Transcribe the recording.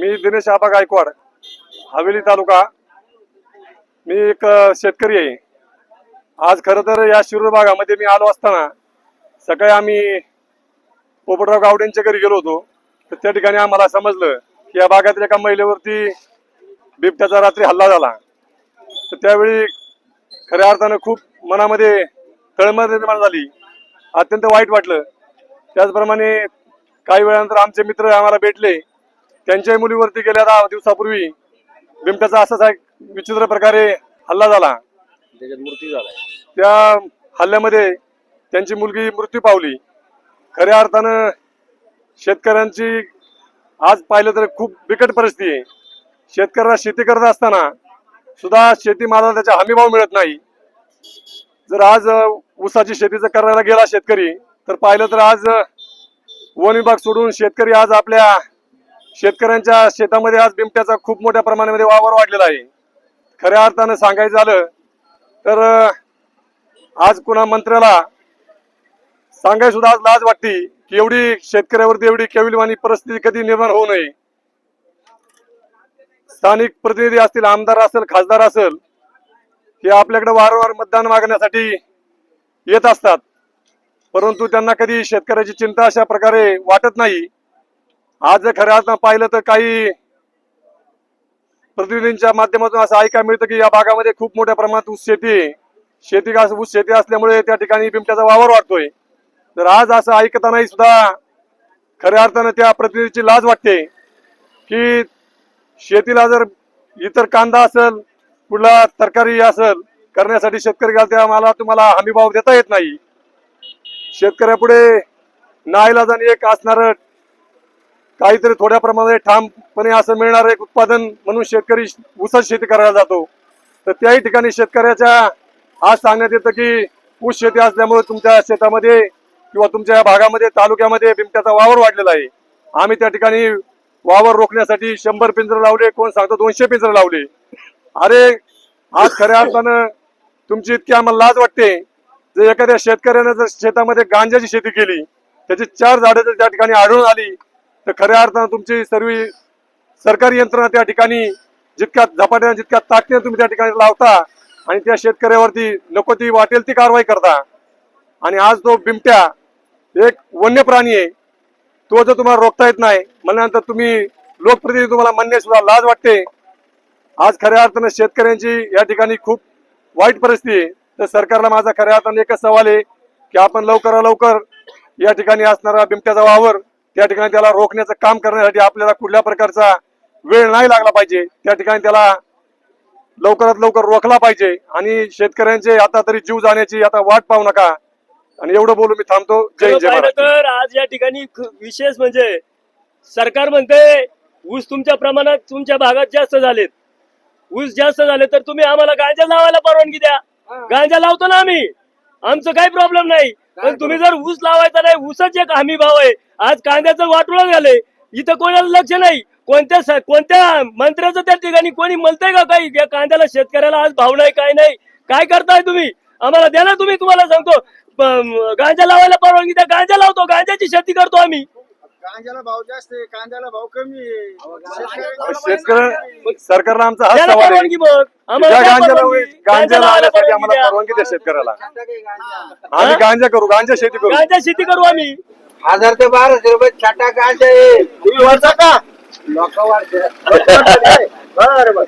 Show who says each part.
Speaker 1: मी दिनेश आबा गायकवाड हवेली तालुका. मी एक शेतकरी आहे. आज खरं तर या शिरूर भागामध्ये मी आलो असताना सकाळी आम्ही पोपटराव गावडेंच्या घरी गेलो होतो. तर त्या ठिकाणी आम्हाला समजलं की या भागातील एका महिलेवरती बिबट्याचा रात्री हल्ला झाला. तर त्यावेळी खऱ्या अर्थानं खूप मनामध्ये तळमळ निर्माण झाली. अत्यंत वाईट वाटलं. त्याचप्रमाणे काही वेळानंतर आमचे मित्र आम्हाला भेटले. त्यांच्याही मुलीवरती गेल्या दहा दिवसापूर्वी बिबट्याचा असाच एक विचित्र प्रकारे हल्ला झाला.
Speaker 2: त्याच्यात मूर्ती झालाय
Speaker 1: त्या हल्ल्यामध्ये त्यांची मुलगी मृत्यू पावली. खऱ्या अर्थानं शेतकऱ्यांची आज पाहिलं तर खूप बिकट परिस्थिती आहे. शेतकऱ्याला शेती करत असताना सुद्धा शेतीमालाला त्याचा हमी भाव मिळत नाही. जर आज ऊसाची शेतीचं करायला गेला शेतकरी तर पाहिलं तर आज वन विभाग सोडून शेतकरी आज आपल्या शेतकऱ्यांच्या शेतामध्ये आज बिमट्याचा खूप मोठ्या प्रमाणामध्ये वावर वाढलेला आहे. खऱ्या अर्थानं सांगायचं झालं तर आज कुणा मंत्र्याला सांगाय सुद्धा आज लाज वाटते की एवढी शेतकऱ्यावरती एवढी केविलवाणी परिस्थिती कधी निर्माण होऊ नये. स्थानिक प्रतिनिधी असतील आमदार असेल खासदार असेल हे आपल्याकडे वारंवार मतदान मागण्यासाठी येत असतात. परंतु त्यांना कधी शेतकऱ्याची चिंता अशा प्रकारे वाटत नाही. आज जर खऱ्या अर्थानं पाहिलं तर काही प्रतिनिधींच्या माध्यमातून असं ऐकायला मिळतं की या भागामध्ये खूप मोठ्या प्रमाणात ऊस शेती शेती का ऊस शेती असल्यामुळे त्या ठिकाणी बिमट्याचा वावर वाढतोय. तर आज असं ऐकतानाही सुद्धा खऱ्या अर्थानं त्या प्रतिनिधीची लाज वाटते की शेतीला जर इतर कांदा असेल कुठला तरकारी असेल करण्यासाठी शेतकरी त्या मला तुम्हाला हमीभाव देता येत नाही. शेतकऱ्यापुढे नाईलाजाने एक असणारं काहीतरी थोड्या प्रमाणात ठामपणे असं मिळणार एक उत्पादन म्हणून शेतकरी ऊसच शेती करायला जातो. तर त्याही ठिकाणी शेतकऱ्याच्या आज सांगण्यात येतं की ऊस शेती असल्यामुळे तुमच्या शेतामध्ये किंवा तुमच्या भागामध्ये तालुक्यामध्ये बिमट्याचा वावर वाढलेला आहे. आम्ही त्या ठिकाणी वावर रोखण्यासाठी शंभर पिंजरं लावले कोण सांगतो दोनशे पिंजरं लावले. अरे आज खऱ्या अर्थानं तुमची इतकी आम्हाला लाज वाटते. जर एखाद्या शेतकऱ्यानं जर शेतामध्ये गांजाची शेती केली त्याची चार झाडं जर त्या ठिकाणी आढळून आली तर खऱ्या अर्थानं तुमची सर्व सरकारी यंत्रणा त्या ठिकाणी जितक्या झपाट्याने जितक्या ताकदीने तुम्ही त्या ठिकाणी लावता आणि त्या शेतकऱ्यावरती नको ती वाटेल ती कारवाई करता. आणि आज तो बिमट्या एक वन्य प्राणी आहे. तो जर तुम्हाला रोखता येत नाही म्हणल्यानंतर तुम्ही लोकप्रतिनिधी तुम्हाला म्हणणे सुद्धा लाज वाटते. आज खऱ्या अर्थानं शेतकऱ्यांची या ठिकाणी खूप वाईट परिस्थिती आहे. तर सरकारला माझा खऱ्या अर्थानं एकच सवाल आहे की आपण लवकरात लवकर या ठिकाणी असणारा बिमट्याचा वावर त्या ठिकाणी त्याला रोखण्याचं काम करण्यासाठी आपल्याला कुठल्या प्रकारचा वेळ नाही लागला पाहिजे. त्या ठिकाणी त्याला लवकरात लवकर रोखला पाहिजे. आणि शेतकऱ्यांचे आता तरी जीव जाण्याची आता वाट पाहू नका. आणि एवढं बोलून मी थांबतो. जय जय
Speaker 2: तर आज या ठिकाणी विशेष म्हणजे सरकार म्हणते ऊस तुमच्या प्रमाणात तुमच्या भागात जास्त झालेत. ऊस जास्त झाले तर तुम्ही आम्हाला गांजा लावायला परवानगी द्या. गांजा लावतो ना आम्ही. आमचं काही प्रॉब्लेम नाही. पण तुम्ही जर ऊस लावायचा नाही ऊसच एक हमी भाव आहे. आज कांद्याचं वाटोळं झालंय. इथं कोणाला लक्ष नाही. कोणत्या कोणत्या मंत्र्याचं त्या ठिकाणी कोणी म्हणतंय का काही? या कांद्याला शेतकऱ्याला आज भाव नाही काय नाही? काय करताय तुम्ही? आम्हाला द्या ना तुम्ही तुम्हाला सांगतो. गांजा लावायला परवानगी द्या. गांजा लावतो. गांजाची शेती करतो आम्ही.
Speaker 3: कांद्याला भाव जास्त आहे कांद्याला भाव कमी आहे. शेतकरी-
Speaker 1: शेतकरी सरकारला आमचा हा
Speaker 2: द्या ना
Speaker 1: सवाल आहे.
Speaker 2: परवानगी मग आम्हाला
Speaker 1: गांजा
Speaker 2: परवानगी.
Speaker 1: गांजा
Speaker 2: गांजा
Speaker 1: आम्हाला
Speaker 2: द्या.
Speaker 1: परवानगी द्या शेतकऱ्याला.
Speaker 3: गांजा.
Speaker 1: आम्ही गांजा करू गांजा शेती करू.
Speaker 2: गांजा शेती करू आम्ही.
Speaker 3: हजार ते बाराशे रुपये छाटा कांदा आहे. तुम्ही वरचा का? लोक बरं बरं.